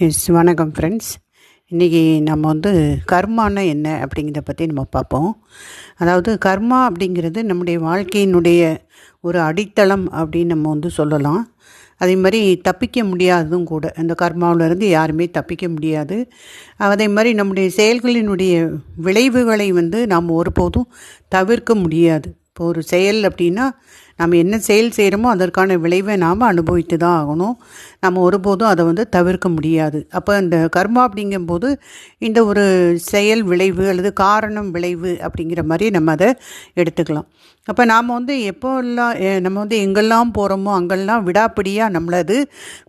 S வணக்கம் friends இன்றைக்கி நம்ம வந்து கர்மானா என்ன அப்படிங்கிறத பற்றி நம்ம பார்ப்போம். அதாவது கர்மா அப்படிங்கிறது நம்முடைய வாழ்க்கையினுடைய ஒரு அடித்தளம் அப்படின்னு நம்ம வந்து சொல்லலாம். அதே மாதிரி தப்பிக்க முடியாததும் கூட இந்த கர்மாவிலேருந்து யாருமே தப்பிக்க முடியாது. அதே மாதிரி நம்முடைய செயல்களினுடைய விளைவுகளை வந்து நாம் ஒருபோதும் தவிர்க்க முடியாது. இப்போ ஒரு செயல் அப்படின்னா நம்ம என்ன செயல் செய்கிறோமோ அதற்கான விளைவை நாம் அனுபவித்து தான் ஆகணும். நம்ம ஒருபோதும் அதை வந்து தவிர்க்க முடியாது. அப்போ இந்த கர்மா அப்படிங்கும்போது இந்த ஒரு செயல் விளைவு அல்லது காரணம் விளைவு அப்படிங்கிற மாதிரி நம்ம அதை எடுத்துக்கலாம். அப்போ நாம் வந்து எப்போல்லாம் நம்ம வந்து எங்கெல்லாம் போகிறோமோ அங்கெல்லாம் விடாப்பிடியாக நம்மளது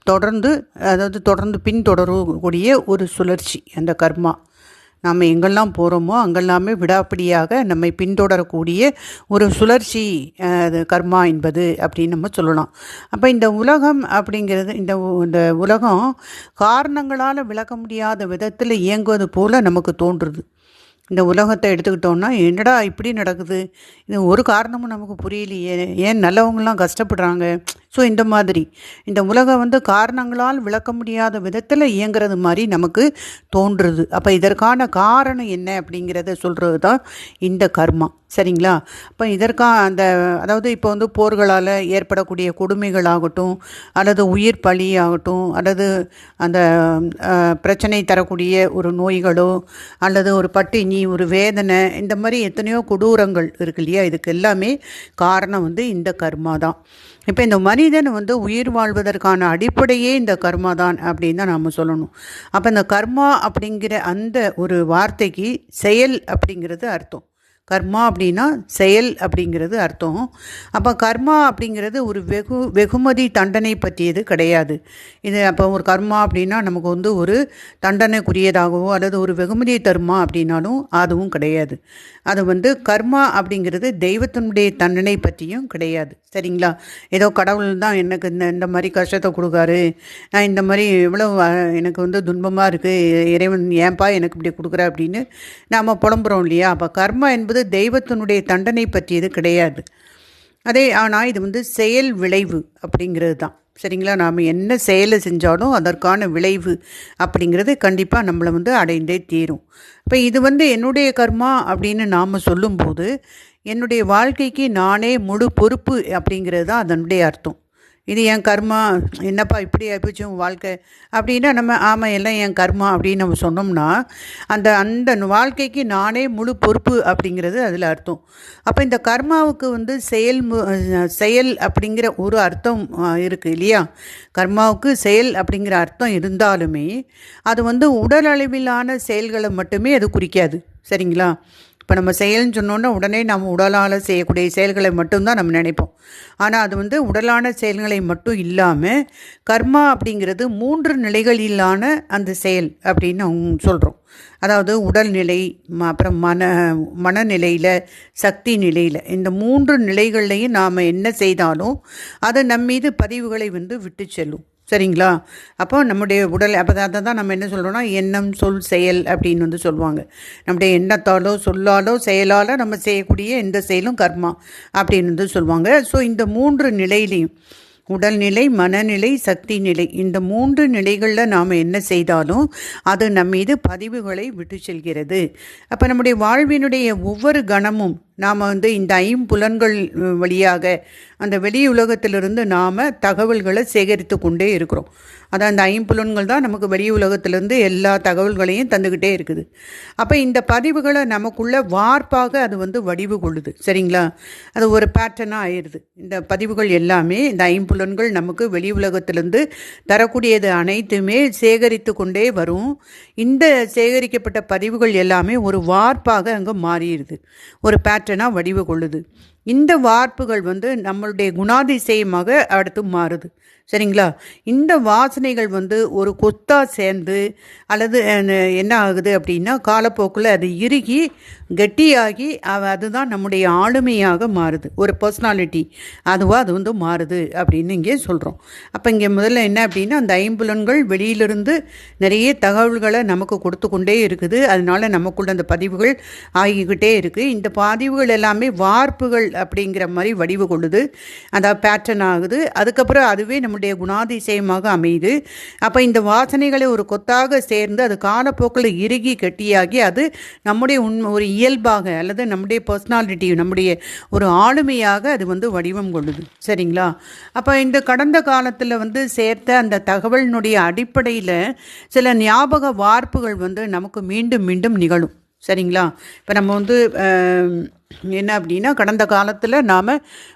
தொடர்ந்து அதாவது தொடர்ந்து பின்தொடரக்கூடிய ஒரு சுழற்சி அந்த கர்மா. நாம் எங்கெல்லாம் போகிறோமோ அங்கெல்லாமே விடாப்பிடியாக நம்மை பின்தொடரக்கூடிய ஒரு சுழற்சி அது கர்மா என்பது அப்படின்னு நம்ம சொல்லலாம். அப்போ இந்த உலகம் அப்படிங்கிறது இந்த இந்த உலகம் காரணங்களால் விளக்க முடியாத விதத்தில் இயங்குவது போல் நமக்கு தோன்றுது. இந்த உலகத்தை எடுத்துக்கிட்டோம்னா என்னடா இப்படி நடக்குது? இது ஒரு காரணமும் நமக்கு புரியலையே. ஏன் நல்லவங்களாம் கஷ்டப்படுறாங்க? ஸோ இந்த மாதிரி. இந்த உலகம் வந்து காரணங்களால் விளக்க முடியாத விதத்தில் இயங்குறது மாதிரி நமக்கு தோன்றுது. அப்போ இதற்கான காரணம் என்ன அப்படிங்கிறத சொல்கிறது தான் இந்த கர்மா. சரிங்களா? இப்போ இதற்காக அந்த அதாவது இப்போ வந்து போர்களால் ஏற்படக்கூடிய கொடுமைகள் ஆகட்டும் அல்லது உயிர் பலி ஆகட்டும் அல்லது அந்த பிரச்சனை தரக்கூடிய ஒரு நோய்களோ அல்லது ஒரு பட்டினி ஒரு வேதனை இந்த மாதிரி எத்தனையோ கொடூரங்கள் இருக்கு இல்லையா? இதுக்கு எல்லாமே காரணம் வந்து இந்த கர்மா தான். இப்போ இந்த மனிதன் வந்து உயிர் வாழ்வதற்கான அடிப்படையே இந்த கர்மா தான் அப்படின்னு தான் நாம் சொல்லணும். அப்போ இந்த கர்மா அப்படிங்கிற அந்த ஒரு வார்த்தைக்கு செயல் அப்படிங்கிறது அர்த்தம். கர்மா அப்படின்னா செயல் அப்படிங்கிறது அர்த்தம். அப்போ கர்மா அப்படிங்கிறது ஒரு வெகு வெகுமதி தண்டனை பற்றியது கிடையாது. இது அப்போ ஒரு கர்மா அப்படின்னா நமக்கு வந்து ஒரு தண்டனைக்குரியதாகவோ அல்லது ஒரு வெகுமதியை தருமா அப்படின்னாலும் அதுவும் கிடையாது. அது வந்து கர்மா அப்படிங்கிறது தெய்வத்தினுடைய தண்டனை பற்றியும் கிடையாது. சரிங்களா? ஏதோ கடவுள் தான் எனக்கு இந்த இந்த மாதிரி கஷ்டத்தை கொடுக்காரு. நான் இந்த மாதிரி இவ்வளோ எனக்கு வந்து துன்பமாக இருக்குது இறைவன் ஏன்பா எனக்கு இப்படி கொடுக்குற அப்படின்னு நாம் புலம்புறோம் இல்லையா? அப்போ கர்மா என்பது தெய்வத்தினுடைய தண்டனை பற்றியது கிடையாது. அதே ஆனால் இது வந்து செயல் விளைவு அப்படிங்கிறது தான். சரிங்களா? நாம் என்ன செயலை செஞ்சாலும் அதற்கான விளைவு அப்படிங்கிறது கண்டிப்பாக நம்மளை வந்து அடைந்தே தீரும். இப்போ இது வந்து என்னுடைய கர்மா அப்படின்னு நாம் சொல்லும்போது என்னுடைய வாழ்க்கைக்கு நானே முழு பொறுப்பு அப்படிங்கிறது தான் அதனுடைய அர்த்தம். இது என் கர்மா என்னப்பா இப்படி ஆயிப்போச்சு உன் வாழ்க்கை? அப்படின்னா நம்ம ஆமாம் எல்லாம் என் கர்மா அப்படின்னு நம்ம சொன்னோம்னா அந்த அந்த வாழ்க்கைக்கு நானே முழு பொறுப்பு அப்படிங்கிறது அதில் அர்த்தம். அப்போ இந்த கர்மாவுக்கு வந்து செயல் மு- செயல் அப்படிங்கிற ஒரு அர்த்தம் இருக்குது இல்லையா? கர்மாவுக்கு செயல் அப்படிங்கிற அர்த்தம் இருந்தாலுமே அது வந்து உடல் அளவிலான செயல்களை மட்டுமே அது குறிக்காது. சரிங்களா? இப்போ நம்ம செயல்னு சொன்னோன்னா உடனே நம்ம உடலால் செய்யக்கூடிய செயல்களை மட்டும்தான் நம்ம நினைப்போம். ஆனால் அது வந்து உடலான செயல்களை மட்டும் இல்லாமல் கர்மா அப்படிங்கிறது மூன்று நிலைகளிலான அந்த செயல் அப்படின்னு அவங்க சொல்கிறோம் அதாவது உடல்நிலை ம- அப்புறம் மன மனநிலையில் சக்தி நிலையில் இந்த மூன்று நிலைகள்லையும் நாம் என்ன செய்தாலும் அதை நம் மீது பதிவுகளை வந்து விட்டு செல்லும். சரிங்களா? அப்போ நம்முடைய உடல் அப்போ அதை தான் நம்ம என்ன சொல்கிறோம்னா எண்ணம் சொல் செயல் அப்படின்னு வந்து சொல்லுவாங்க. நம்முடைய எண்ணத்தாலோ சொல்லாலோ செயலாலோ நம்ம செய்யக்கூடிய எந்த செயலும் கர்மா அப்படின்னு வந்து சொல்லுவாங்க. ஸோ இந்த மூன்று நிலையிலையும் உடல்நிலை மனநிலை சக்தி நிலை இந்த மூன்று நிலைகளில் நாம் என்ன செய்தாலும் அது நம் மீது பதிவுகளை விட்டு செல்கிறது. அப்போ நம்முடைய வாழ்வினுடைய ஒவ்வொரு கணமும் நாம் வந்து இந்த ஐம்புலன்கள் வழியாக அந்த வெளி உலகத்திலிருந்து நாம் தகவல்களை சேகரித்து கொண்டே இருக்கிறோம். அதான் அந்த ஐம்புலன்கள் தான் நமக்கு வெளி உலகத்திலிருந்து எல்லா தகவல்களையும் தந்துக்கிட்டே இருக்குது. அப்போ இந்த பதிவுகளை நமக்குள்ள வார்ப்பாக அது வந்து வடிவு கொள்ளுது. சரிங்களா? அது ஒரு பேட்டர்னாக ஆயிடுது. இந்த பதிவுகள் எல்லாமே இந்த ஐம்புலன்கள் நமக்கு வெளி உலகத்திலிருந்து தரக்கூடியது அனைத்துமே சேகரித்து கொண்டே வரும். இந்த சேகரிக்கப்பட்ட பதிவுகள் எல்லாமே ஒரு வார்ப்பாக அங்கே மாறிடுது. ஒரு பேட்டர்னாக வடிவு கொள்ளுது. இந்த வார்ப்புகள் வந்து நம்மளுடைய குணாதிசயமாக அடுத்து மாறுது. சரிங்களா? இந்த வாசனைகள் வந்து ஒரு கொத்தாக சேர்ந்து அல்லது என்ன ஆகுது அப்படின்னா காலப்போக்கில் அது இறுகி கெட்டியாகி அதுதான் நம்முடைய ஆளுமையாக மாறுது. ஒரு பர்சனாலிட்டி அதுவாக அது வந்து மாறுது அப்படின்னு இங்கே சொல்கிறோம் அப்போ இங்கே முதல்ல என்ன அப்படின்னா அந்த ஐம்புலன்கள் வெளியிலிருந்து நிறைய தகவல்களை நமக்கு கொடுத்து கொண்டே இருக்குது. அதனால நமக்குள்ள அந்த பதிவுகள் ஆகிக்கிட்டே இருக்குது இந்த பதிவுகள் எல்லாமே வார்ப்புகள் அப்படிங்கிற மாதிரி வடிவு கொள்ளுது. அதாவது பேட்டர்ன் ஆகுது. அதுக்கப்புறம் அதுவே நம்ம நம்முடைய குணாதிசயமாக அமையுது. அப்போ இந்த வாசனைகளை ஒரு கொத்தாக சேர்ந்து அது காலப்போக்கில் இறுகி கெட்டியாகி அது நம்முடைய உண் ஒரு இயல்பாக அல்லது நம்முடைய பர்சனாலிட்டி நம்முடைய ஒரு ஆளுமையாக அது வந்து வடிவம் கொள்ளுது. சரிங்களா? அப்போ இந்த கடந்த காலத்தில் வந்து சேர்த்த அந்த தகவலினுடைய அடிப்படையில் சில ஞாபக வார்ப்புகள் வந்து நமக்கு மீண்டும் மீண்டும் நிகழும். சரிங்களா? இப்போ நம்ம வந்து என்ன அப்படின்னா கடந்த காலத்தில் நாம்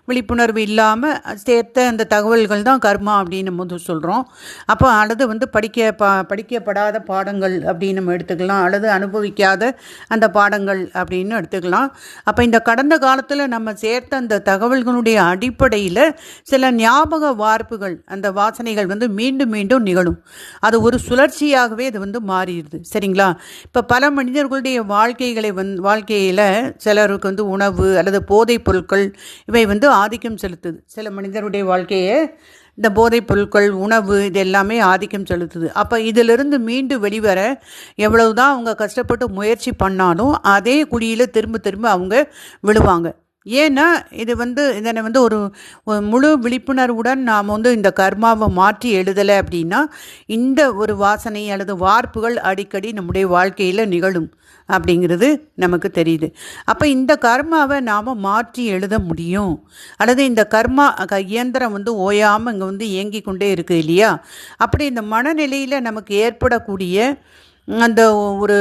விழிப்புணர்வு இல்லாமல் சேர்த்த அந்த தகவல்கள் தான் கர்மா அப்படின்னு போது சொல்கிறோம் அப்போ அல்லது வந்து படிக்க பா படிக்கப்படாத பாடங்கள் அப்படின்னு நம்ம எடுத்துக்கலாம். அல்லது அனுபவிக்காத அந்த பாடங்கள் அப்படின்னு எடுத்துக்கலாம். அப்போ இந்த கடந்த காலத்தில் நம்ம சேர்த்த அந்த தகவல்களுடைய அடிப்படையில் சில ஞாபக வார்ப்புகள் அந்த வாசனைகள் வந்து மீண்டும் மீண்டும் நிகழும். அது ஒரு சுழற்சியாகவே அது வந்து மாறிடுது. சரிங்களா? இப்போ பல மனிதர்களுடைய வாழ்க்கைகளை வந் வாழ்க்கையில் சிலருக்கு வந்து உணவு அல்லது போதைப் பொருட்கள் இவை வந்து ஆதிக்கம் செலுத்துது. சில மனிதருடைய வாழ்க்கையை இந்த போதைப் பொருட்கள் உணவு இது எல்லாமே ஆதிக்கம் செலுத்துது. அப்போ இதிலிருந்து மீண்டு வெளிவர எவ்வளவு தான் அவங்க கஷ்டப்பட்டு முயற்சி பண்ணாலும் அதே குழியில் திரும்ப திரும்ப அவங்க விழுவாங்க. ஏன்னா இது வந்து இதனை வந்து ஒரு முழு விழிப்புணர்வுடன் நாம் வந்து இந்த கர்மாவை மாற்றி எழுதலை அப்படின்னா இந்த ஒரு வாசனை அல்லது வார்ப்புகள் அடிக்கடி நம்முடைய வாழ்க்கையில் நிகழும் அப்படிங்கிறது நமக்கு தெரியுது. அப்போ இந்த கர்மாவை நாம் மாற்றி எழுத முடியும். அல்லது இந்த கர்மா க- இயந்திரம் வந்து ஓயாமல் இங்கே வந்து இயங்கி கொண்டே இருக்குது இல்லையா? அப்படி இந்த மனநிலையில் நமக்கு ஏற்படக்கூடிய அந்த ஒரு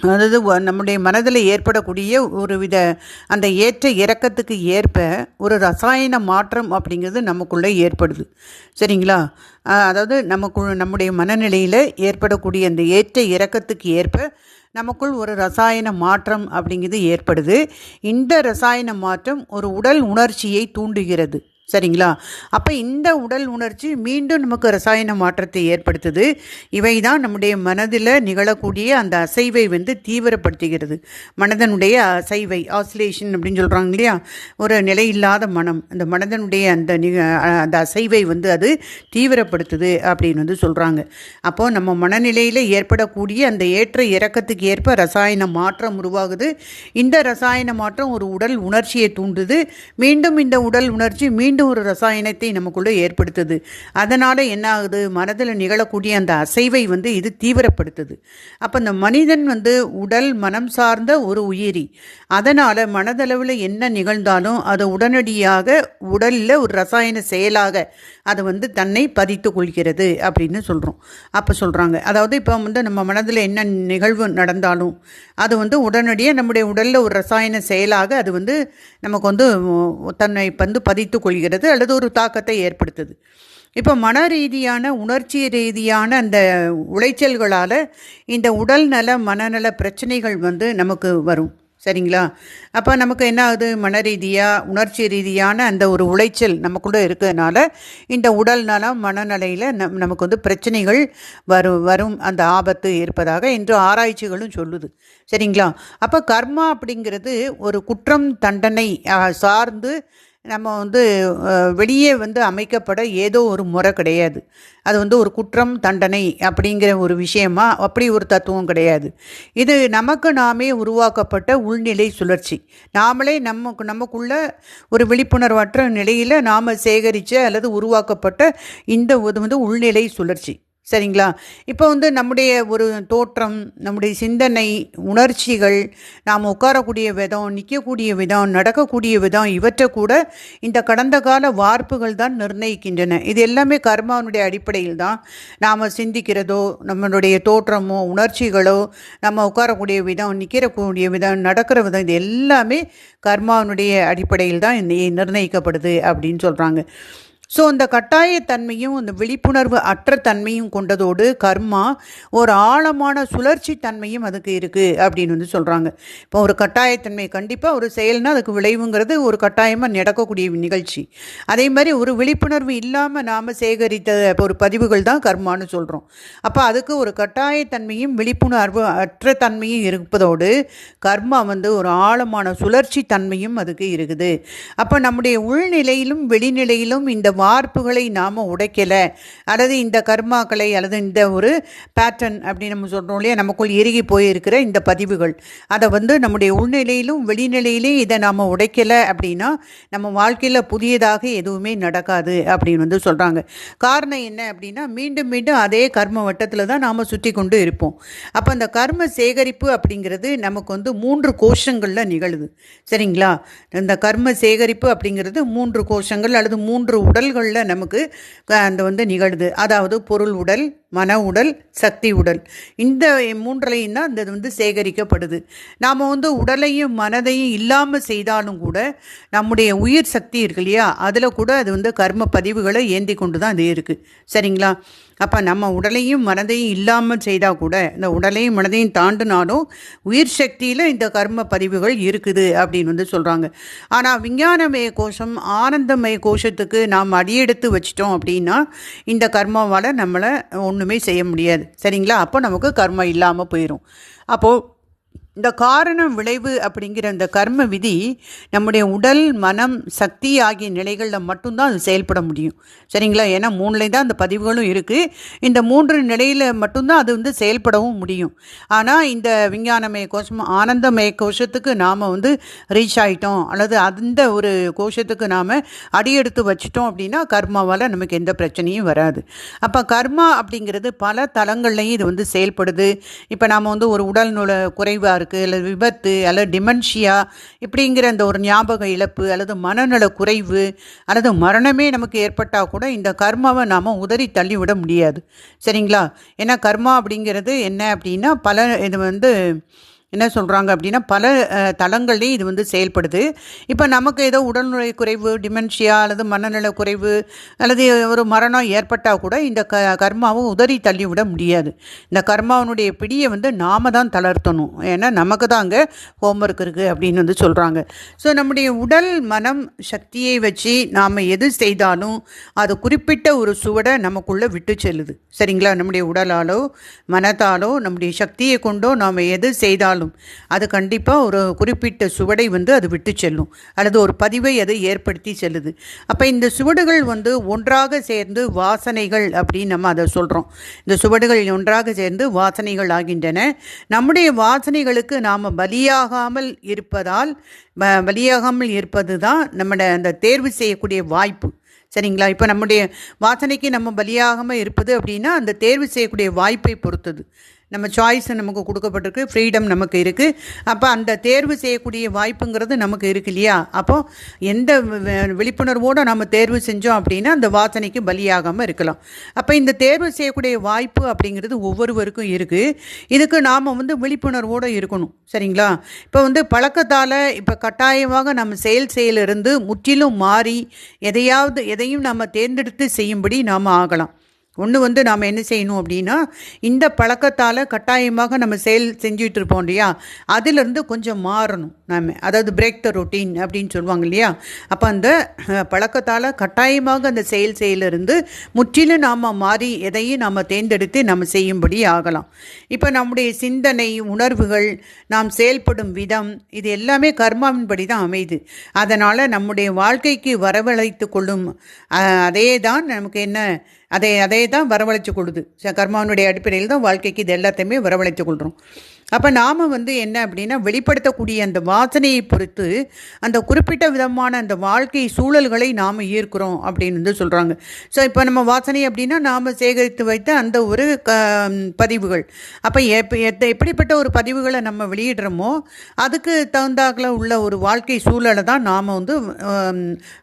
அதாவது வ- நம்முடைய மனதில் ஏற்படக்கூடிய ஒரு வித அந்த ஏற்ற இறக்கத்துக்கு ஏற்ப ஒரு ரசாயன மாற்றம் அப்படிங்கிறது நமக்குள்ளே ஏற்படுது. சரிங்களா? அதாவது நமக்கு நம்முடைய மனநிலையில் ஏற்படக்கூடிய அந்த ஏற்ற இறக்கத்துக்கு ஏற்ப நமக்குள் ஒரு ரசாயன மாற்றம் அப்படிங்கிறது ஏற்படுது. இந்த ரசாயன மாற்றம் ஒரு உடல் உணர்ச்சியை தூண்டுகிறது. சரிங்களா? அப்போ இந்த உடல் உணர்ச்சி மீண்டும் நமக்கு ரசாயன மாற்றத்தை ஏற்படுத்துது. இவை தான் நம்முடைய மனதில் நிகழக்கூடிய அந்த அசைவை வந்து தீவிரப்படுத்துகிறது. மனதனுடைய அசைவை ஆசிலேஷன் அப்படின்னு சொல்கிறாங்க இல்லையா? ஒரு நிலையில்லாத மனம். அந்த மனதனுடைய அந்த நிக அந்த அசைவை வந்து அது தீவிரப்படுத்துது அப்படின்னு வந்து சொல்கிறாங்க அப்போது நம்ம மனநிலையில் ஏற்படக்கூடிய அந்த ஏற்ற இறக்கத்துக்கு ஏற்ப ரசாயன மாற்றம் உருவாகுது. இந்த ரசாயன மாற்றம் ஒரு உடல் உணர்ச்சியை தூண்டுது. மீண்டும் இந்த உடல் உணர்ச்சி மீண்டும் ஒரு ரசாயனத்தை நமக்குள்ளே ஏற்படுத்துது. அதனால் என்ன ஆகுது மனதில் நிகழக்கூடிய அந்த அசைவை வந்து இது தீவிரப்படுத்துது. அப்போ இந்த மனிதன் வந்து உடல் மனம் சார்ந்த ஒரு உயிரி. அதனால் மனதளவில் என்ன நிகழ்ந்தாலும் அது உடனடியாக உடலில் ஒரு ரசாயன செயலாக அது வந்து தன்னை பதித்து கொள்கிறது அப்படின்னு சொல்கிறோம் அப்போ சொல்கிறாங்க அதாவது இப்போ வந்து நம்ம மனதில் என்ன நிகழ்வு நடந்தாலும் அது வந்து உடனடியாக நம்முடைய உடலில் ஒரு ரசாயன செயலாக அது வந்து நமக்கு வந்து தன்னை வந்து பதித்து கொள்கிறது. அல்லது ஒரு தாக்கத்தை ஏற்படுத்துது. இப்போ மன ரீதியான உணர்ச்சி ரீதியான அந்த உளைச்சல்களால் இந்த உடல் நல மனநல பிரச்சனைகள் வந்து நமக்கு வரும். சரிங்களா? அப்போ நமக்கு என்ன ஆகுது? மன ரீதியாக உணர்ச்சி ரீதியான அந்த ஒரு உளைச்சல் நமக்குள்ளே இருக்கிறதுனால இந்த உடல் நலம் மனநிலையில் நம் நமக்கு வந்து பிரச்சனைகள் வரும் வரும். அந்த ஆபத்து இருப்பதாக இன்று ஆராய்ச்சிகளும் சொல்லுது. சரிங்களா? அப்போ கர்மா அப்படிங்கிறது ஒரு குற்றம் தண்டனை சார்ந்து நம்ம வந்து வெளியே வந்து அமைக்கப்பட ஏதோ ஒரு முறை கிடையாது. அது வந்து ஒரு குற்றம் தண்டனை அப்படிங்கிற ஒரு விஷயமா அப்படி ஒரு தத்துவம் கிடையாது. இது நமக்கு நாமே உருவாக்கப்பட்ட உள்நிலை சுழற்சி. நாமளே நமக்கு நமக்குள்ள ஒரு விழிப்புணர்வற்ற நிலையில் நாம் சேகரித்த அல்லது உருவாக்கப்பட்ட இந்த இது வந்து உள்நிலை சுழற்சி. சரிங்களா? இப்போ வந்து நம்முடைய ஒரு தோற்றம் நம்முடைய சிந்தனை உணர்ச்சிகள் நாம் உட்காரக்கூடிய விதம் நிற்கக்கூடிய விதம் நடக்கக்கூடிய விதம் இவற்றை கூட இந்த கடந்த கால வார்ப்புகள் தான் நிர்ணயிக்கின்றன. இது எல்லாமே கர்மாவனுடைய அடிப்படையில் தான் நாம் சிந்திக்கிறதோ நம்மளுடைய தோற்றமோ உணர்ச்சிகளோ நம்ம உட்காரக்கூடிய விதம் நிற்கிறக்கூடிய விதம் நடக்கிற விதம் இது எல்லாமே கர்மாவினுடைய அடிப்படையில் தான் நிர்ணயிக்கப்படுது அப்படின்னு சொல்கிறாங்க ஸோ அந்த கட்டாயத்தன்மையும் அந்த விழிப்புணர்வு அற்ற தன்மையும் கொண்டதோடு கர்மா ஒரு ஆழமான சுழற்சி தன்மையும் அதுக்கு இருக்குது அப்படின்னு வந்து சொல்கிறாங்க இப்போ ஒரு கட்டாயத்தன்மை கண்டிப்பாக ஒரு செயல்னால் அதுக்கு விளைவுங்கிறது ஒரு கட்டாயமாக நடக்கக்கூடிய நிகழ்ச்சி. அதே மாதிரி ஒரு விழிப்புணர்வு இல்லாமல் நாம் சேகரித்த ஒரு பதிவுகள் தான் கர்மான்னு சொல்கிறோம் அப்போ அதுக்கு ஒரு கட்டாயத்தன்மையும் விழிப்புணர்வு அற்ற தன்மையும் இருப்பதோடு கர்மா வந்து ஒரு ஆழமான சுழற்சி தன்மையும் அதுக்கு இருக்குது. அப்போ நம்முடைய உள்நிலையிலும் வெளிநிலையிலும் இந்த வார்ப்புகளை நாம் உடைக்கலை. அல்லது இந்த கர்மாக்களை அல்லது இந்த ஒரு பேட்டர்ன் அப்படின்னு நம்ம சொல்கிறோம் இல்லையா நமக்குள் இறுகி போயிருக்கிற இந்த பதிவுகள். அதை வந்து நம்முடைய உள்நிலையிலும் வெளிநிலையிலையும் இதை நாம் உடைக்கலை அப்படின்னா நம்ம வாழ்க்கையில் புதியதாக எதுவுமே நடக்காது அப்படின்னு வந்து சொல்கிறாங்க காரணம் என்ன அப்படின்னா மீண்டும் மீண்டும் அதே கர்ம வட்டத்தில் தான் நாம் சுற்றி கொண்டு இருப்போம். அப்போ அந்த கர்ம சேகரிப்பு அப்படிங்கிறது நமக்கு வந்து மூன்று கோஷங்களில் நிகழுது. சரிங்களா? இந்த கர்ம சேகரிப்பு அப்படிங்கிறது மூன்று கோஷங்கள் அல்லது மூன்று உடல் உடல்களில் நமக்கு அந்த வந்து நிகழுது. அதாவது பொருள் உடல் மன உடல் சக்தி உடல். இந்த மூன்றையும் தான் இந்த வந்து சேகரிக்கப்படுது. நாம் வந்து உடலையும் மனதையும் இல்லாமல் செய்தாலும் கூட நம்முடைய உயிர் சக்தி இருக்கு இல்லையா? அதில் கூட அது வந்து கர்ம பதிவுகளை ஏந்தி கொண்டு தான் அது இருக்குது சரிங்களா? அப்போ நம்ம உடலையும் மனதையும் இல்லாமல் செய்தால் கூட இந்த உடலையும் மனதையும் தாண்டினாலும் உயிர் சக்தியில் இந்த கர்ம பதிவுகள் இருக்குது அப்படின்னு வந்து சொல்கிறாங்க ஆனால் விஞ்ஞானமய கோஷம் ஆனந்தமய கோஷத்துக்கு நாம் அடியெடுத்து வச்சிட்டோம் அப்படின்னா இந்த கர்மாவால் நம்மளை ஒன்றுமே செய்ய முடியாது. சரிங்களா? அப்போ நமக்கு கர்மம் இல்லாமல் போயிடும் அப்போது இந்த காரணம் விளைவு அப்படிங்கிற இந்த கர்ம விதி நம்முடைய உடல் மனம் சக்தி ஆகிய நிலைகளில் மட்டும்தான் அது செயல்பட முடியும். சரிங்களா? ஏன்னா மூணுலேயும் தான் அந்த பதிவுகளும் இருக்குது இந்த மூன்று நிலையில் மட்டும்தான் அது வந்து செயல்படவும் முடியும். ஆனால் இந்த விஞ்ஞானமய கோஷம் ஆனந்தமய கோஷத்துக்கு நாம் வந்து ரீச் ஆகிட்டோம் அல்லது அந்த ஒரு கோஷத்துக்கு நாம் அடியெடுத்து வச்சிட்டோம் அப்படின்னா கர்மாவால் நமக்கு எந்த பிரச்சனையும் வராது. அப்போ கர்மா அப்படிங்கிறது பல தளங்கள்லையும் இது வந்து செயல்படுது. இப்போ நாம் வந்து ஒரு உடல் நுழ குறைவாக இருக்குது அல்லது விபத்து அல்லது டிமென்ஷியா இப்படிங்கிற அந்த ஒரு ஞாபக இழப்பு அல்லது மனநல குறைவு அல்லது மரணமே நமக்கு ஏற்பட்டால் கூட இந்த கர்மாவை நாம் உதறி தள்ளிவிட முடியாது. சரிங்களா? ஏன்னா கர்மா அப்படிங்கிறது என்ன அப்படின்னா பல இது வந்து என்ன சொல்கிறாங்க அப்படின்னா பல தளங்கள்லேயும் இது வந்து செயல்படுது. இப்போ நமக்கு ஏதோ உடல்நிலை குறைவு டிமென்ஷியா அல்லது மனநல குறைவு அல்லது ஒரு மரணம் ஏற்பட்டால் கூட இந்த க கர்மாவும் உதறி தள்ளிவிட முடியாது. இந்த கர்மாவனுடைய பிடியை வந்து நாம தான் தளர்த்தணும். ஏன்னா நமக்கு தான் அங்கே ஹோம்ஒர்க் இருக்குது அப்படின்னு வந்து சொல்கிறாங்க ஸோ நம்முடைய உடல் மனம் சக்தியை வச்சு நாம் எது செய்தாலும் அது குறிப்பிட்ட ஒரு சுவடை நமக்குள்ளே விட்டு செல்லுது. சரிங்களா? நம்முடைய உடலாலோ மனத்தாலோ நம்முடைய சக்தியை கொண்டோ நாம் எது செய்தாலும் இருந்தாலும் அது கண்டிப்பாக ஒரு குறிப்பிட்ட சுவடை வந்து அது விட்டு செல்லும். அல்லது ஒரு பதிவை அது ஏற்படுத்தி செல்லுது. அப்போ இந்த சுவடுகள் வந்து ஒன்றாக சேர்ந்து வாசனைகள் அப்படின்னு நம்ம அதை சொல்கிறோம் இந்த சுவடுகள் ஒன்றாக சேர்ந்து வாசனைகள் ஆகின்றன. நம்முடைய வாசனைகளுக்கு நாம் பலியாகாமல் இருப்பதால் பலியாகாமல் இருப்பது தான் நம்மளோட அந்த தேர்வு செய்யக்கூடிய வாய்ப்பு. சரிங்களா? இப்போ நம்முடைய வாசனைக்கு நம்ம பலியாகாமல் இருப்பது அப்படின்னா அந்த தேர்வு செய்யக்கூடிய வாய்ப்பை பொறுத்தது. நம்ம சாய்ஸ் நமக்கு கொடுக்கப்பட்டிருக்கு ஃப்ரீடம் நமக்கு இருக்குது அப்போ அந்த தேர்வு செய்யக்கூடிய வாய்ப்புங்கிறது நமக்கு இருக்கு இல்லையா? அப்போ எந்த விழிப்புணர்வோடு நம்ம தேர்வு செஞ்சோம் அப்படின்னா அந்த வாசனைக்கு பலியாகாமல் இருக்கலாம். அப்போ இந்த தேர்வு செய்யக்கூடிய வாய்ப்பு அப்படிங்கிறது ஒவ்வொருவருக்கும் இருக்குது இதுக்கு நாம் வந்து விழிப்புணர்வோடு இருக்கணும். சரிங்களா? இப்போ வந்து பழக்கத்தால் இப்போ கட்டாயமாக நம்ம செயல் செயலிருந்து முற்றிலும் மாறி எதையாவது எதையும் நம்ம தேர்ந்தெடுத்து செய்யும்படி நாம் ஆகலாம். ஒன்று வந்து நாம் என்ன செய்யணும் அப்படின்னா இந்த பழக்கத்தால் கட்டாயமாக நம்ம செயல் செஞ்சுட்டு இருப்போம் இல்லையா? அதிலிருந்து கொஞ்சம் மாறணும் நாம். அதாவது பிரேக் த ரொட்டீன் அப்படின்னு சொல்லுவாங்க இல்லையா? அப்போ அந்த பழக்கத்தால் கட்டாயமாக அந்த செயல் செயலிருந்து முற்றிலும் நாம் மாறி எதையும் நாம் தேர்ந்தெடுத்து நம்ம செய்யும்படி ஆகலாம். இப்போ நம்முடைய சிந்தனை உணர்வுகள் நாம் செயல்படும் விதம் இது எல்லாமே கர்மாவின்படி தான் அமையுது. அதனால் நம்முடைய வாழ்க்கைக்கு வரவழைத்து கொள்ளும் அதே தான் நமக்கு என்ன அதை அதை தான் வரவழைச்சு கொடுது கர்மாவனுடைய அடிப்படையில் தான் வாழ்க்கைக்கு இது எல்லாத்தையுமே வரவழைச்சு கொள்கிறோம் அப்போ நாம் வந்து என்ன அப்படின்னா வெளிப்படுத்தக்கூடிய அந்த வாசனையை பொறுத்து அந்த குறிப்பிட்ட விதமான அந்த வாழ்க்கை சூழல்களை நாம் ஈர்க்கிறோம் அப்படின்னு வந்து சொல்கிறாங்க ஸோ இப்போ நம்ம வாசனை அப்படின்னா நாம் சேகரித்து வைத்த அந்த ஒரு க பதிவுகள். அப்போ எப்போ எப்படிப்பட்ட ஒரு பதிவுகளை நம்ம வெளியிடுறோமோ அதுக்கு தகுந்தாக்கில் உள்ள ஒரு வாழ்க்கை சூழலை தான் நாம் வந்து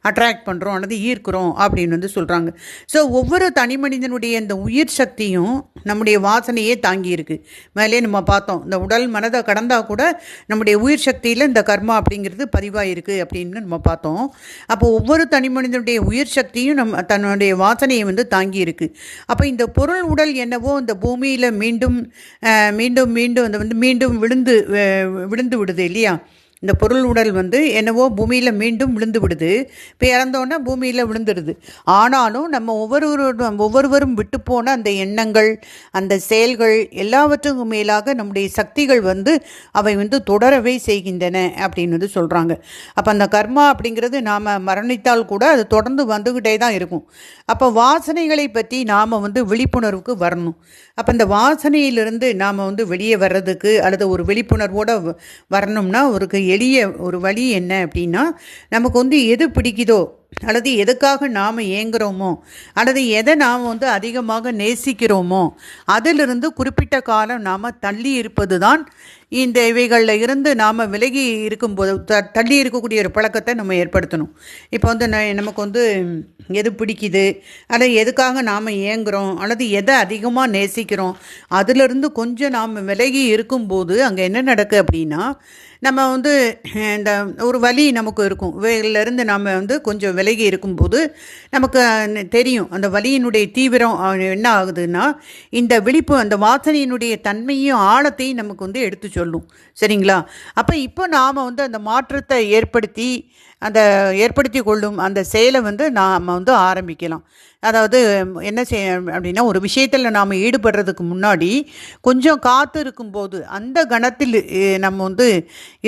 அட்ராக்ட் பண்ணுறோம் அல்லது ஈர்க்கிறோம் அப்படின்னு வந்து சொல்கிறாங்க ஸோ ஒவ்வொரு தனி மனிதனுடைய இந்த உயிர் சக்தியும் நம்முடைய வாசனையே தாங்கி இருக்குது மேலே நம்ம பார்த்தோம். இந்த உடல் மனதை கடந்தால் கூட நம்முடைய உயிர் சக்தியில் இந்த கர்மா அப்படிங்கிறது பதிவாயிருக்கு அப்படின்னு நம்ம பார்த்தோம். அப்போ ஒவ்வொரு தனி மனிதனுடைய உயிர் சக்தியும் நம்ம தன்னுடைய வாசனையை வந்து தாங்கி இருக்கு அப்போ இந்த பொருள் உடல் என்னவோ இந்த பூமியில் மீண்டும் மீண்டும் மீண்டும் அந்த வந்து மீண்டும் விழுந்து விழுந்து விடுது இல்லையா? இந்த பொருள் உடல் வந்து என்னவோ பூமியில் மீண்டும் விழுந்து விடுது. இப்போ இறந்தோன்னா பூமியில் விழுந்துடுது ஆனாலும் நம்ம ஒவ்வொருவரும் ஒவ்வொருவரும் விட்டு போன அந்த எண்ணங்கள் அந்த செயல்கள் எல்லாவற்றுக்கும் மேலாக நம்முடைய சக்திகள் வந்து அவை வந்து தொடரவே செய்கின்றன அப்படின்னு வந்து சொல்கிறாங்க அப்போ அந்த கர்மா அப்படிங்கிறது நாம் மரணித்தால் கூட அது தொடர்ந்து வந்துக்கிட்டே தான் இருக்கும். அப்போ வாசனைகளை பற்றி நாம் வந்து விழிப்புணர்வுக்கு வரணும். அப்போ இந்த வாசனையிலிருந்து நாம் வந்து வெளியே வர்றதுக்கு அல்லது ஒரு விழிப்புணர்வோடு வரணும்னா ஒரு எளிய ஒரு வழி என்ன அப்படின்னா நமக்கு வந்து எது பிடிக்குதோ அல்லது எதுக்காக நாம் ஏங்குகிறோமோ அல்லது எதை நாம் வந்து அதிகமாக நேசிக்கிறோமோ அதிலிருந்து குறிப்பிட்ட காலம் நாம் தள்ளி இருப்பது தான் இந்த இவைகளில் இருந்து நாம் விலகி இருக்கும்போது த தள்ளி இருக்கக்கூடிய ஒரு பழக்கத்தை நம்ம ஏற்படுத்தணும். இப்போ வந்து ந நமக்கு வந்து எது பிடிக்குது அல்லது எதுக்காக நாம் ஏங்குகிறோம் அல்லது எதை அதிகமாக நேசிக்கிறோம் அதிலிருந்து கொஞ்சம் நாம் விலகி இருக்கும்போது அங்கே என்ன நடக்கு அப்படின்னா நம்ம வந்து இந்த ஒரு வலி நமக்கு இருக்கும். இவைகளிலிருந்து நாம் வந்து கொஞ்சம் விலகி இருக்கும்போது நமக்கு தெரியும் அந்த வலியினுடைய தீவிரம் என்ன ஆகுதுன்னா இந்த விழிப்பு அந்த வாசனையினுடைய தன்மையும் ஆழத்தையும் நமக்கு வந்து எடுத்து சொல்லும். சரிங்களா? அப்போ இப்போ நாம் வந்து அந்த மாற்றத்தை ஏற்படுத்தி அந்த ஏற்படுத்தி கொள்ளும் அந்த செயலை வந்து நாம் வந்து ஆரம்பிக்கலாம். அதாவது என்ன செய்ய அப்படின்னா ஒரு விஷயத்தில் நாம் ஈடுபடுறதுக்கு முன்னாடி கொஞ்சம் காத்து இருக்கும்போது அந்த கணத்தில் நம்ம வந்து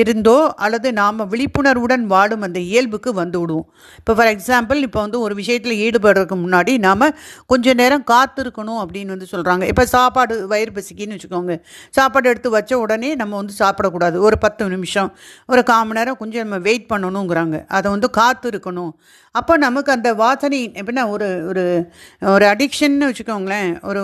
இருந்தோ அல்லது நாம் விழிப்புணர்வுடன் வாடும் அந்த இயல்புக்கு வந்து விடுவோம். இப்போ ஃபார் எக்ஸாம்பிள் இப்போ வந்து ஒரு விஷயத்தில் ஈடுபடுறதுக்கு முன்னாடி நாம் கொஞ்சம் நேரம் காத்திருக்கணும் அப்படின்னு வந்து சொல்கிறாங்க இப்போ சாப்பாடு வயிறு பசிக்கின்னு வச்சுக்கோங்க. சாப்பாடு எடுத்து வச்ச உடனே நம்ம வந்து சாப்பிடக்கூடாது. ஒரு பத்து நிமிஷம் ஒரு காம நேரம் கொஞ்சம் நம்ம வெயிட் பண்ணணுங்கிறாங்க அதை வந்து காத்து இருக்கணும் அப்போ நமக்கு அந்த வாசனை எப்படின்னா ஒரு ஒரு ஒரு அடிக்ஷன்னு வச்சுக்கோங்களேன். ஒரு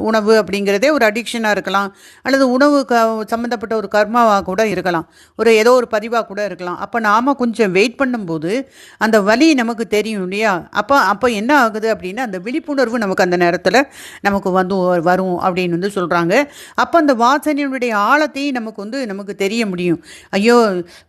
உணவு அப்படிங்கிறதே ஒரு அடிக்ஷனாக இருக்கலாம். அல்லது உணவு க சம்மந்தப்பட்ட ஒரு கர்மாவாக கூட இருக்கலாம். ஒரு ஏதோ ஒரு பதிவாக கூட இருக்கலாம். அப்போ நாம் கொஞ்சம் வெயிட் பண்ணும்போது அந்த வலி நமக்கு தெரியும் இல்லையா? அப்போ அப்போ என்ன ஆகுது அப்படின்னா அந்த விழிப்புணர்வு நமக்கு அந்த நேரத்தில் நமக்கு வந்து வரும் அப்படின்னு வந்து சொல்கிறாங்க அப்போ அந்த வாசனையினுடைய ஆழத்தையும் நமக்கு வந்து நமக்கு தெரிய முடியும். ஐயோ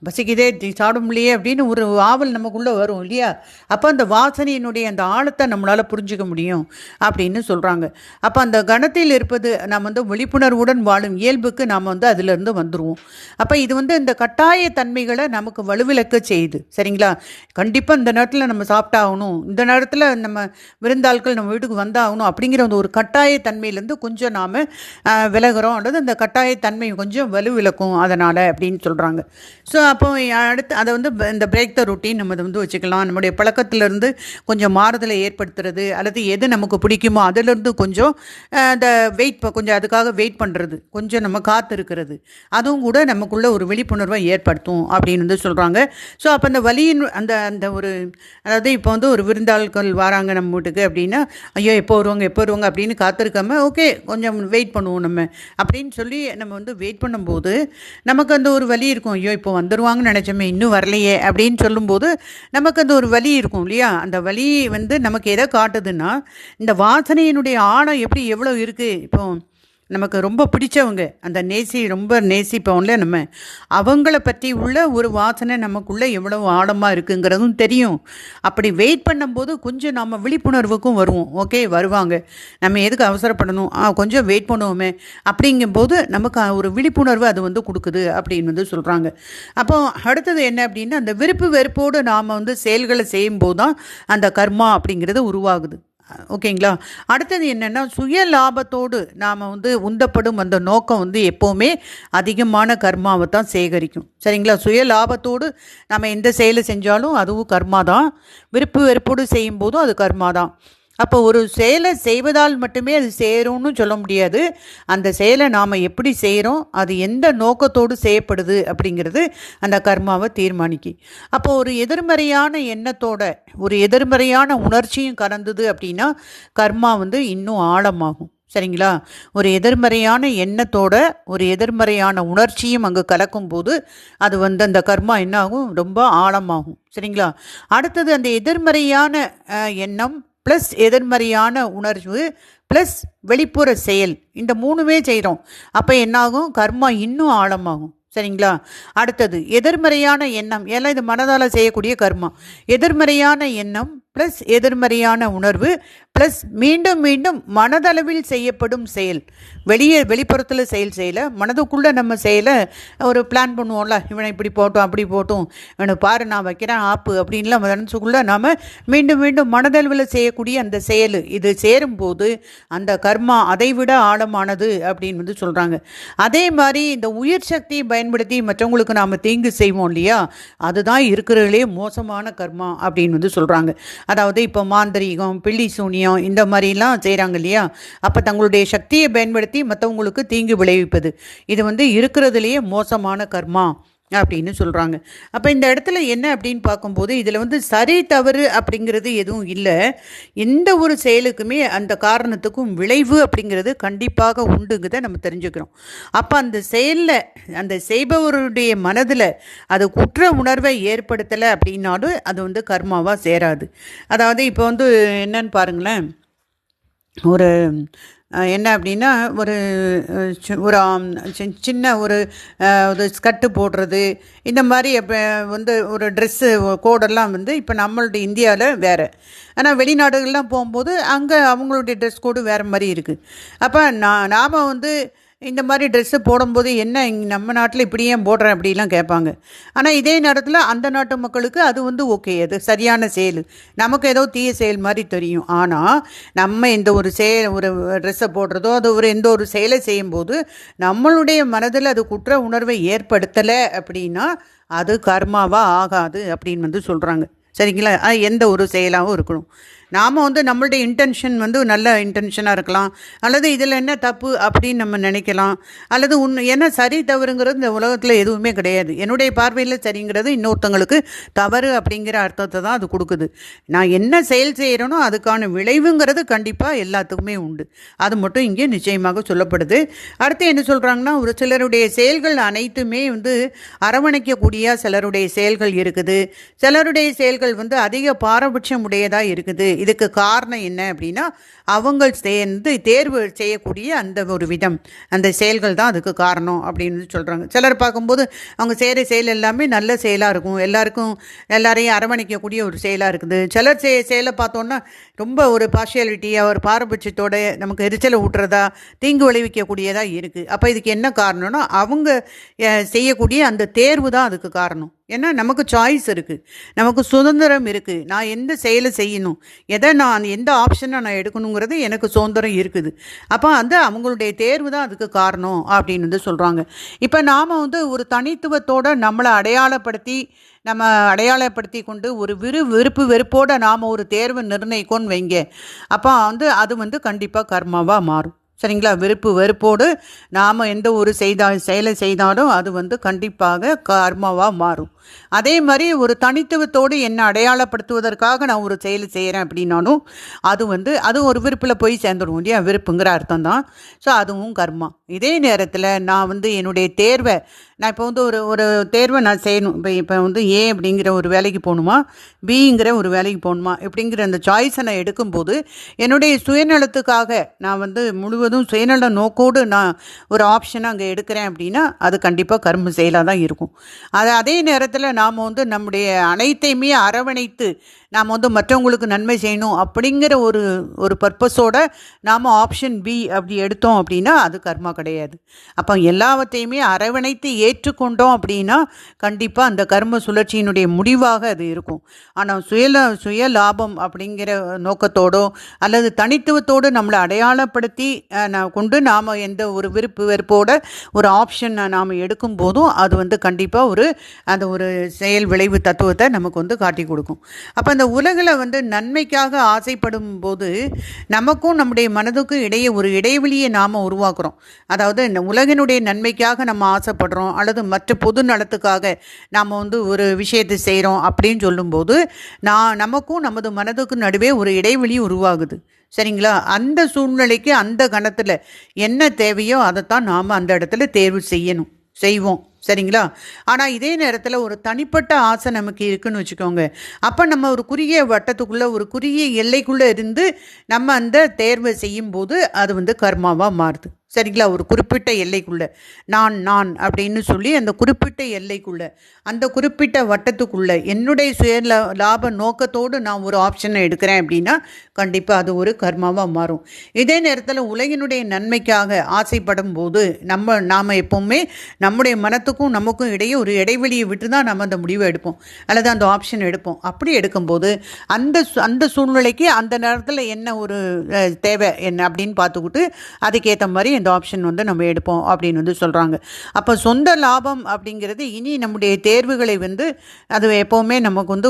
பசிக்குதே சாப்பிட முடியலையே அப்படின்னு ஒரு ஆவல் நமக்குள்ளே வரும் இல்லையா? அப்போ அந்த வாசனையினுடைய அந்த ஆழத்தை நம்மளால் புரிஞ்சுக்க முடியும் அப்படின்னு சொல்கிறாங்க அப்போ அந்த கணத்தில் இருப்பது நாம் வந்து விழிப்புணர்வுடன் வாழும் இயல்புக்கு நாம் வந்து அதிலிருந்து வந்துடுவோம் அப்போ இது வந்து இந்த கட்டாய தன்மைகளை நமக்கு வலுவிலக்க செய்யுது. சரிங்களா? கண்டிப்பாக இந்த நேரத்தில் நம்ம சாப்பிட்டாகணும் இந்த நேரத்தில் நம்ம விருந்தாள்கள் நம்ம வீட்டுக்கு வந்தாகணும் அப்படிங்கிற அந்த ஒரு கட்டாய தன்மையிலேருந்து கொஞ்சம் நாம் விலகிறோம் அல்லது அந்த கட்டாய தன்மை கொஞ்சம் வலுவிலக்கும் அதனால் அப்படின்னு சொல்கிறாங்க ஸோ அப்போ அடுத்து அதை வந்து இந்த பிரேக் த ரொட்டீன் நம்ம வந்து வச்சுக்கலாம். நம்முடைய பழக்க பழக்கத்திலிருந்து கொஞ்சம் மாறுதலை ஏற்படுத்துறது அல்லது எது நமக்கு பிடிக்குமோ அதிலிருந்து கொஞ்சம் அந்த வெயிட் கொஞ்சம் அதுக்காக வெயிட் பண்ணுறது கொஞ்சம் நம்ம காத்து இருக்கிறது அதுவும் கூட நமக்குள்ள ஒரு விழிப்புணர்வை ஏற்படுத்தும் அப்படின்னு வந்து சொல்கிறாங்க ஸோ அப்போ அந்த வலியின் அந்த அந்த ஒரு அதாவது இப்போ வந்து ஒரு விருந்தாள்கள் வராங்க நம்ம வீட்டுக்கு அப்படின்னா ஐயோ எப்போ வருவாங்க எப்போ வருவாங்க? அப்படின்னு காத்திருக்காம ஓகே கொஞ்சம் வெயிட் பண்ணுவோம் நம்ம. அப்படின்னு சொல்லி நம்ம வந்து வெயிட் பண்ணும்போது நமக்கு அந்த ஒரு வலி இருக்கும். ஐயோ இப்போ வந்துடுவாங்கன்னு நினச்சோமே இன்னும் வரலையே அப்படின்னு சொல்லும்போது நமக்கு அந்த ஒரு வலி இருக்கும் இல்லையா? அந்த வலி வந்து நமக்கு எதை காட்டுதுன்னா இந்த வாசனையினுடைய ஆழம் எப்படி எவ்வளோ இருக்குது இப்போ நமக்கு ரொம்ப பிடிச்சவங்க. அந்த நேசி ரொம்ப நேசிப்போம்ல நம்ம. அவங்கள பற்றி உள்ள ஒரு வாசனை நமக்குள்ளே எவ்வளோ ஆழமாக இருக்குங்கிறதும் தெரியும். அப்படி வெயிட் பண்ணும்போது கொஞ்சம் நம்ம விழிப்புணர்வுக்கும் வருவோம். ஓகே வருவாங்க. நம்ம எதுக்கு அவசரப்படணும்? கொஞ்சம் வெயிட் பண்ணுவோமே. அப்படிங்கும்போது நமக்கு ஒரு விழிப்புணர்வு அது வந்து கொடுக்குது அப்படின்னு வந்து சொல்கிறாங்க அப்போ அடுத்தது என்ன அப்படின்னா அந்த விருப்பு வெறுப்போடு நாம் வந்து செயல்களை செய்யும்போது தான் அந்த கர்மா அப்படிங்கிறது உருவாகுது. ஓகேங்களா? அடுத்தது என்னென்னா சுய லாபத்தோடு நாம் வந்து உந்தப்படும் அந்த நோக்கம் வந்து எப்போவுமே அதிகமான கர்மாவை தான் சேகரிக்கும். சரிங்களா? சுய லாபத்தோடு நம்ம எந்த செயலை செஞ்சாலும் அதுவும் கர்மா தான் விருப்பு வெறுப்போடு செய்யும்போதும் அது கர்மா தான் அப்போ ஒரு செயலை செய்வதால் மட்டுமே அது சேரும்னு சொல்ல முடியாது. அந்த செயலை நாம் எப்படி செய்கிறோம் அது எந்த நோக்கத்தோடு செய்யப்படுது அப்படிங்கிறது அந்த கர்மாவை தீர்மானிக்கு. அப்போ ஒரு எதிர்மறையான எண்ணத்தோட ஒரு எதிர்மறையான உணர்ச்சியும் கலந்தது அப்படின்னா கர்மா வந்து இன்னும் ஆழமாகும். சரிங்களா? ஒரு எதிர்மறையான எண்ணத்தோட ஒரு எதிர்மறையான உணர்ச்சியும் அங்கே கலக்கும்போது அது வந்து அந்த கர்மா என்னாகும்? ரொம்ப ஆழமாகும். சரிங்களா? அடுத்தது அந்த எதிர்மறையான எண்ணம் ப்ளஸ் எதிர்மறையான உணர்வு ப்ளஸ் வெளிப்புற செயல். இந்த மூணுமே செய்கிறோம் அப்போ என்னாகும்? கர்மா இன்னும் ஆழமாகும். சரிங்களா? அடுத்தது எதிர்மறையான எண்ணம். ஏன்னா இது மனதால் செய்யக்கூடிய கர்மா. எதிர்மறையான எண்ணம் ப்ளஸ் எதிர்மறையான உணர்வு ப்ளஸ் மீண்டும் மீண்டும் மனதளவில் செய்யப்படும் செயல். வெளியே வெளிப்புறத்தில் செயல் செய்யல. மனதுக்குள்ளே நம்ம செயலை ஒரு பிளான் பண்ணுவோம்ல. இவனை இப்படி போட்டோம் அப்படி போட்டோம். இவனை பாரு நான் வைக்கிறேன் ஆப்பு அப்படின்லாம் மனசுக்குள்ளே நாம் மீண்டும் மீண்டும் மனதளவில் செய்யக்கூடிய அந்த செயல். இது சேரும்போது அந்த கர்மா அதை விட ஆழமானது அப்படின்னு வந்து சொல்கிறாங்க அதே மாதிரி இந்த உயிர் சக்தியை பயன்படுத்தி மற்றவங்களுக்கு நாம் தீங்கு செய்வோம் இல்லையா? அதுதான் இருக்கிறதுலே மோசமான கர்மா அப்படின்னு வந்து சொல்கிறாங்க அதாவது இப்போ மாந்திரீகம் பில்லி சூனியம் இந்த மாதிரிலாம் செய்கிறாங்க இல்லையா? அப்போ தங்களுடைய சக்தியை பயன்படுத்தி மற்றவங்களுக்கு தீங்கு விளைவிப்பது. இது வந்து இருக்கிறதுலையே மோசமான கர்மா. அப்படின்னு சொல்கிறாங்க அப்போ இந்த இடத்துல என்ன அப்படின்னு பார்க்கும்போது இதில் வந்து சரி தவறு அப்படிங்கிறது எதுவும் இல்லை. எந்த ஒரு செயலுக்குமே அந்த காரணத்துக்கும் விளைவு அப்படிங்கிறது கண்டிப்பாக உண்டுங்கிறத நம்ம தெரிஞ்சுக்கிறோம். அப்போ அந்த செயலில் அந்த செய்பவருடைய மனதில் அது குற்ற உணர்வை ஏற்படுத்தலை அப்படின்னாலும் அது வந்து கர்மாவாக சேராது. அதாவது இப்போ வந்து என்னன்னு பாருங்களேன். ஒரு என்ன அப்படின்னா ஒரு ஒரு சின்ன ஒரு ஒரு ஸ்கர்ட்டு போடுறது இந்த மாதிரி இப்போ வந்து ஒரு ட்ரெஸ்ஸு கோடெல்லாம் வந்து இப்போ நம்மளுடைய இந்தியாவில் வேறு. ஆனால் வெளிநாடுகள்லாம் போகும்போது அங்கே அவங்களுடைய ட்ரெஸ் கோடு வேறு மாதிரி இருக்குது அப்போ நான் நாம் வந்து இந்த மாதிரி ட்ரெஸ்ஸு போடும்போது என்ன நம்ம நாட்டில் இப்படி ஏன் போடுறேன் அப்படிலாம் கேட்பாங்க. ஆனால் இதே நேரத்தில் அந்த நாட்டு மக்களுக்கு அது வந்து ஓகே அது சரியான செயல். நமக்கு ஏதோ தீய செயல் மாதிரி தெரியும். ஆனால் நம்ம இந்த ஒரு செயல் ஒரு ட்ரெஸ்ஸை போடுறதோ அது ஒரு எந்த ஒரு செயலை செய்யும்போது நம்மளுடைய மனதில் அது குற்ற உணர்வை ஏற்படுத்தலை அப்படின்னா அது கர்மாவாக ஆகாது அப்படின்னு வந்து சொல்கிறாங்க சரிங்களா? அது எந்த ஒரு செயலாகவும் இருக்கணும். நாம் வந்து நம்மளுடைய இன்டென்ஷன் வந்து நல்ல இன்டென்ஷனாக இருக்கலாம். அல்லது இதில் என்ன தப்பு அப்படின்னு நம்ம நினைக்கலாம். அல்லது உன் என்ன சரி தவறுங்கிறது இந்த உலகத்தில் எதுவுமே கிடையாது. என்னுடைய பார்வையில் சரிங்கிறது இன்னொருத்தங்களுக்கு தவறு அப்படிங்கிற அர்த்தத்தை தான் அது கொடுக்குது. நான் என்ன செயல் செய்கிறேனோ அதுக்கான விளைவுங்கிறது கண்டிப்பாக எல்லாத்துக்குமே உண்டு. அது மட்டும் இங்கே நிச்சயமாக சொல்லப்படுது. அடுத்து என்ன சொல்கிறாங்கன்னா ஒரு சிலருடைய செயல்கள் அனைத்துமே வந்து அரவணைக்கக்கூடிய சிலருடைய செயல்கள் இருக்குது. சிலருடைய செயல்கள் வந்து அதிக பாரபட்சம் உடையதாக இருக்குது. இதுக்கு காரணம் என்ன அப்படின்னா அவங்க சேர்ந்து தேர்வு செய்யக்கூடிய அந்த ஒரு விதம் அந்த செயல்கள் தான் அதுக்கு காரணம் அப்படின்னு சொல்கிறாங்க சிலர் பார்க்கும்போது அவங்க செய்கிற செயல் எல்லாமே நல்ல செயலாக இருக்கும். எல்லாருக்கும் எல்லாரையும் அரவணைக்கக்கூடிய ஒரு செயலாக இருக்குது. சிலர் செய்ய செயலை பார்த்தோன்னா ரொம்ப ஒரு பார்ஷியாலிட்டியாக ஒரு பாரபட்சத்தோட நமக்கு எரிச்சலை ஊட்டுறதா தீங்கு விளைவிக்கக்கூடியதாக இருக்குது அப்போ இதுக்கு என்ன காரணம்னா அவங்க செய்யக்கூடிய அந்த தேர்வு தான் அதுக்கு காரணம். ஏன்னா நமக்கு சாய்ஸ் இருக்குது நமக்கு சுதந்திரம் இருக்குது நான் எந்த செயலை செய்யணும்? எதை நான் எந்த ஆப்ஷனை நான் எடுக்கணுங்கிறது எனக்கு சுதந்திரம் இருக்குது. அப்போ அந்த அவங்களுடைய தேர்வு தான் அதுக்கு காரணம் அப்படின்னு வந்து சொல்கிறாங்க இப்போ நாம் வந்து ஒரு தனித்துவத்தோடு நம்மளை அடையாளப்படுத்தி நம்ம அடையாளப்படுத்தி கொண்டு ஒரு விரு விருப்பு வெறுப்போடு நாம் ஒரு தேர்வை நிர்ணயிக்கோன்னு வைங்க. அப்போ வந்து அது வந்து கண்டிப்பாக கர்மாவாக மாறும். சரிங்களா? விருப்பு வெறுப்போடு நாம் எந்த ஒரு செய்தா செயலை செய்தாலும் அது வந்து கண்டிப்பாக கர்மாவாக மாறும். அதே மாதிரி ஒரு தனித்துவத்தோடு என்னை அடையாளப்படுத்துவதற்காக நான் ஒரு செயல் செய்கிறேன் அப்படின்னாலும் அது வந்து அது ஒரு விருப்பில் போய் சேர்ந்துடும் இல்லையா? விருப்புங்கிற அர்த்தம் தான் ஸோ அதுவும் கர்மா. இதே நேரத்தில் நான் வந்து என்னுடைய தேர்வை நான் இப்போ வந்து ஒரு ஒரு தேர்வை நான் செய்யணும். இப்போ இப்போ வந்து ஏ அப்படிங்கிற ஒரு வேலைக்கு போகணுமா? பிங்கிற ஒரு வேலைக்கு போகணுமா? இப்படிங்கிற அந்த சாய்ஸை நான் எடுக்கும்போது என்னுடைய சுயநலத்துக்காக நான் வந்து முழுவதும் சுயநல நோக்கோடு நான் ஒரு ஆப்ஷனை அங்கே எடுக்கிறேன் அப்படின்னா அது கண்டிப்பாக கர்ம செயலாக தான் இருக்கும். அது அதே நேரத்தில் நாம் வந்து நம்முடைய அனைத்தையுமே அரவணைத்து நாம் வந்து மற்றவங்களுக்கு நன்மை செய்யணும் அப்படிங்கிற ஒரு ஒரு பர்பஸோட நாம் ஆப்ஷன் பி அப்படி எடுத்தோம் அப்படின்னா அது கர்மா கிடையாது. அப்போ எல்லாவற்றையுமே அரவணைத்து ஏற்றுக்கொண்டோம் அப்படின்னா கண்டிப்பாக அந்த கர்ம சுழற்சியினுடைய முடிவாக அது இருக்கும். ஆனால் சுயல சுய லாபம் அப்படிங்கிற நோக்கத்தோடோ அல்லது தனித்துவத்தோடு நம்மளை அடையாளப்படுத்தி கொண்டு நாம் எந்த ஒரு விருப்பு வெறுப்போட ஒரு ஆப்ஷன் நாம் எடுக்கும் போதும் அது வந்து கண்டிப்பாக ஒரு அந்த ஒரு செயல் விளைவு தத்துவத்தை நமக்கு வந்து காட்டி கொடுக்கும். அப்போ அந்த உலகில் வந்து நன்மைக்காக ஆசைப்படும் போது நமக்கும் நம்முடைய மனதுக்கும் இடையே ஒரு இடைவெளியை நாம் உருவாக்குறோம். அதாவது இந்த உலகினுடைய நன்மைக்காக நம்ம ஆசைப்படுறோம் அல்லது மற்ற பொது நலத்துக்காக நாம் வந்து ஒரு விஷயத்தை செய்கிறோம் அப்படின்னு சொல்லும்போது நான் நமக்கும் நமது மனதுக்கும் நடுவே ஒரு இடைவெளி உருவாகுது. சரிங்களா? அந்த சூழ்நிலைக்கு அந்த கணத்தில் என்ன தேவையோ அதைத்தான் நாம் அந்த இடத்துல தேர்வு செய்யணும். செய்வோம். சரிங்களா? ஆனால் இதே நேரத்தில் ஒரு தனிப்பட்ட ஆசை நமக்கு இருக்குன்னு வச்சுக்கோங்க. அப்போ நம்ம ஒரு குறுகிய வட்டத்துக்குள்ளே ஒரு குறுகிய எல்லைக்குள்ளே இருந்து நம்ம அந்த தேர்வை செய்யும்போது அது வந்து கர்மாவாக மாறுது. சரிங்களா? ஒரு குறிப்பிட்ட எல்லைக்குள்ளே. நான் நான் அப்படின்னு சொல்லி அந்த குறிப்பிட்ட எல்லைக்குள்ளே அந்த குறிப்பிட்ட வட்டத்துக்குள்ளே என்னுடைய சுய லாப நோக்கத்தோடு நான் ஒரு ஆப்ஷனை எடுக்கிறேன் அப்படின்னா கண்டிப்பாக அது ஒரு கர்மாவாக மாறும். இதே நேரத்தில் உலகினுடைய நன்மைக்காக ஆசைப்படும் போது நம்ம நாம் எப்போவுமே நம்முடைய மனத்துக்கும் நமக்கும் இடையே ஒரு இடைவெளியை விட்டு தான் நம்ம அந்த முடிவை எடுப்போம். அல்லது அந்த ஆப்ஷன் எடுப்போம். அப்படி எடுக்கும்போது அந்த சு- அந்த சூழ்நிலைக்கு அந்த நேரத்தில் என்ன ஒரு தேவை என்ன அப்படின்னு பார்த்துக்கிட்டு அதுக்கேற்ற மாதிரி இந்த ஆப்ஷன் வந்து நம்ம எடுப்போம் அப்படின்னு வந்து சொல்கிறாங்க அப்போ சொந்த லாபம் அப்படிங்கிறது இனி நம்முடைய தேர்வுகளை வந்து அது எப்போவுமே நமக்கு வந்து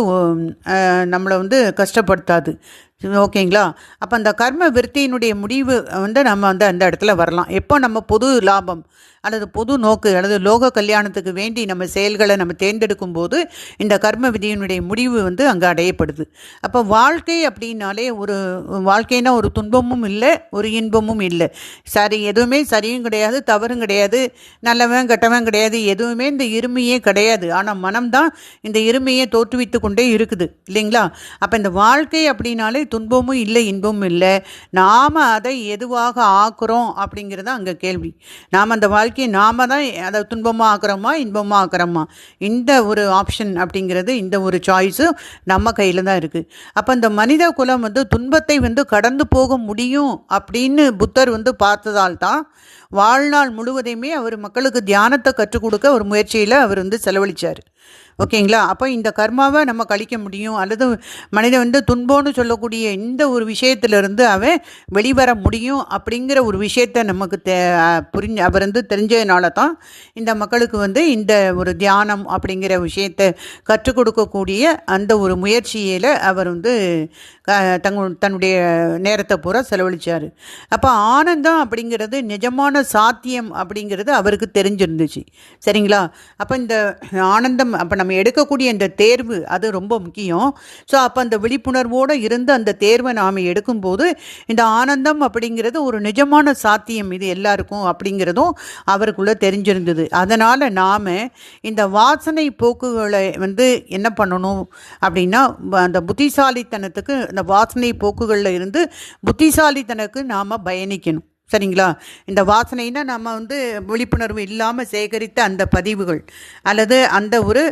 நம்மளை வந்து கஷ்டப்படுத்தாது. ஓகேங்களா? அப்போ அந்த கர்ம விருத்தியினுடைய முடிவு வந்து நம்ம வந்து அந்த இடத்துல வரலாம். எப்போ நம்ம பொது லாபம் அல்லது பொது நோக்கு அல்லது லோக கல்யாணத்துக்கு வேண்டி நம்ம செயல்களை நம்ம தேர்ந்தெடுக்கும் போது இந்த கர்ம விதியினுடைய முடிவு வந்து அங்கே அடையப்படுது. அப்போ வாழ்க்கை அப்படின்னாலே ஒரு வாழ்க்கைனா ஒரு துன்பமும் இல்லை ஒரு இன்பமும் இல்லை. சரி எதுவுமே சரியும் கிடையாது தவறும் கிடையாது நல்லவன் கெட்டவன் கிடையாது எதுவுமே இந்த இருமையே கிடையாது. ஆனால் மனம்தான் இந்த இருமையை தோற்றுவித்து கொண்டே இருக்குது இல்லைங்களா? அப்போ இந்த வாழ்க்கை அப்படின்னாலே துன்பமும் இல்லை இன்பமும் இல்லை. நாம் அதை எதுவாக ஆக்குறோம் அப்படிங்கிறது அங்கே கேள்வி. நாம் அந்த வாழ்க்கை வாழ்க்கையை நாம் தான் அதை துன்பமாக ஆக்குறோமா இன்பமாக ஆக்குறோமா இந்த ஒரு ஆப்ஷன் அப்படிங்கிறது இந்த ஒரு சாய்ஸும் நம்ம கையில் தான் இருக்குது அப்போ இந்த மனித குலம் வந்து துன்பத்தை வந்து கடந்து போக முடியும் அப்படின்னு புத்தர் வந்து பார்த்ததால் தான் வாழ்நாள் முழுவதையுமே அவர் மக்களுக்கு தியானத்தை கற்றுக் கொடுக்க ஒரு முயற்சியில் அவர் வந்து செலவழித்தார் ஓகேங்களா? அப்போ இந்த கர்மாவை நம்ம கழிக்க முடியும். அல்லது மனிதன் வந்து துன்பம்னு சொல்லக்கூடிய இந்த ஒரு விஷயத்திலிருந்து அவன் வெளிவர முடியும் அப்படிங்கிற ஒரு விஷயத்த நமக்கு தே புரிஞ்சு அவர் வந்து தெரிஞ்சதுனால தான் இந்த மக்களுக்கு வந்து இந்த ஒரு தியானம் அப்படிங்கிற விஷயத்தை கற்றுக் கொடுக்கக்கூடிய அந்த ஒரு முயற்சியில் அவர் வந்து க தங்க தன்னுடைய நேரத்தை பூரா செலவழித்தார் அப்போ ஆனந்தம் அப்படிங்கிறது நிஜமான சாத்தியம் அப்படிங்கிறது அவருக்கு தெரிஞ்சிருந்துச்சு. சரிங்களா? அப்போ இந்த ஆனந்தம் அப்போ நம்ம எடுக்கக்கூடிய இந்த தேர்வு அது ரொம்ப முக்கியம். ஸோ அப்போ அந்த விழிப்புணர்வோடு இருந்து அந்த தேர்வை நாம் எடுக்கும்போது இந்த ஆனந்தம் அப்படிங்கிறது ஒரு நிஜமான சாத்தியம் இது எல்லாருக்கும் அப்படிங்கிறதும் அவருக்குள்ளே தெரிஞ்சிருந்தது. அதனால் நாம் இந்த வாசனை போக்குகளை வந்து என்ன பண்ணணும் அப்படின்னா அந்த புத்திசாலித்தனத்துக்கு அந்த வாசனை போக்குகளில் இருந்து புத்திசாலித்தனக்கு நாம் பயணிக்கணும். சரிங்களா? இந்த வாசனைனா நம்ம வந்து விழிப்புணர்வு இல்லாமல் சேகரித்த அந்த பதிவுகள் அல்லது அந்த ஒரு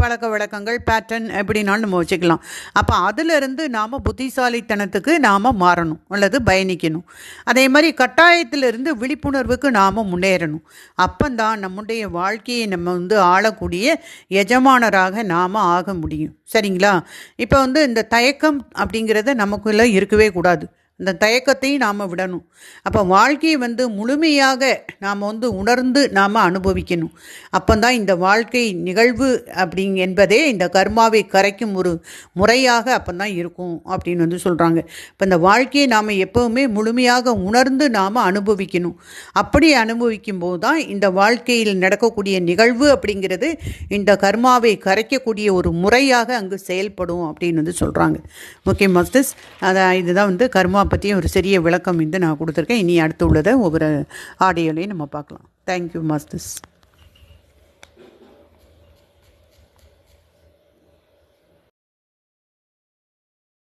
பழக்க வழக்கங்கள் பேட்டர்ன் எப்படின்னாலும் நம்ம வச்சுக்கலாம். அப்போ அதிலிருந்து நாம் புத்திசாலித்தனத்துக்கு நாம் மாறணும் அல்லது பயணிக்கணும். அதே மாதிரி கட்டாயத்திலிருந்து விழிப்புணர்வுக்கு நாம் முன்னேறணும். அப்போந்தான் நம்முடைய வாழ்க்கையை நம்ம வந்து ஆளக்கூடிய எஜமானராக நாம் ஆக முடியும். சரிங்களா? இப்போ வந்து இந்த தயக்கம் அப்படிங்கிறத நமக்குள்ளே இருக்கவே கூடாது. இந்த தயக்கத்தையும் நாம் விடணும். அப்போ வாழ்க்கையை வந்து முழுமையாக நாம் வந்து உணர்ந்து நாம் அனுபவிக்கணும். அப்போ தான் இந்த வாழ்க்கை நிகழ்வு அப்படிங் என்பதே இந்த கர்மாவை கரைக்கும் ஒரு முறையாக அப்போ தான் இருக்கும் அப்படின்னு வந்து சொல்கிறாங்க இப்போ இந்த வாழ்க்கையை நாம் எப்போவுமே முழுமையாக உணர்ந்து நாம் அனுபவிக்கணும். அப்படி அனுபவிக்கும் போது தான் இந்த வாழ்க்கையில் நடக்கக்கூடிய நிகழ்வு அப்படிங்கிறது இந்த கர்மாவை கரைக்கக்கூடிய ஒரு முறையாக அங்கு செயல்படும் அப்படின்னு வந்து சொல்கிறாங்க ஓகே மாஸ்டர்ஸ். அதான் இதுதான் வந்து கர்மா பற்றி ஒரு சிறிய விளக்கம் வந்து நான் கொடுத்துருக்கேன். இனி அடுத்து உள்ளதை ஒவ்வொரு ஆடியோலையும் நம்ம பார்க்கலாம். Thank you masters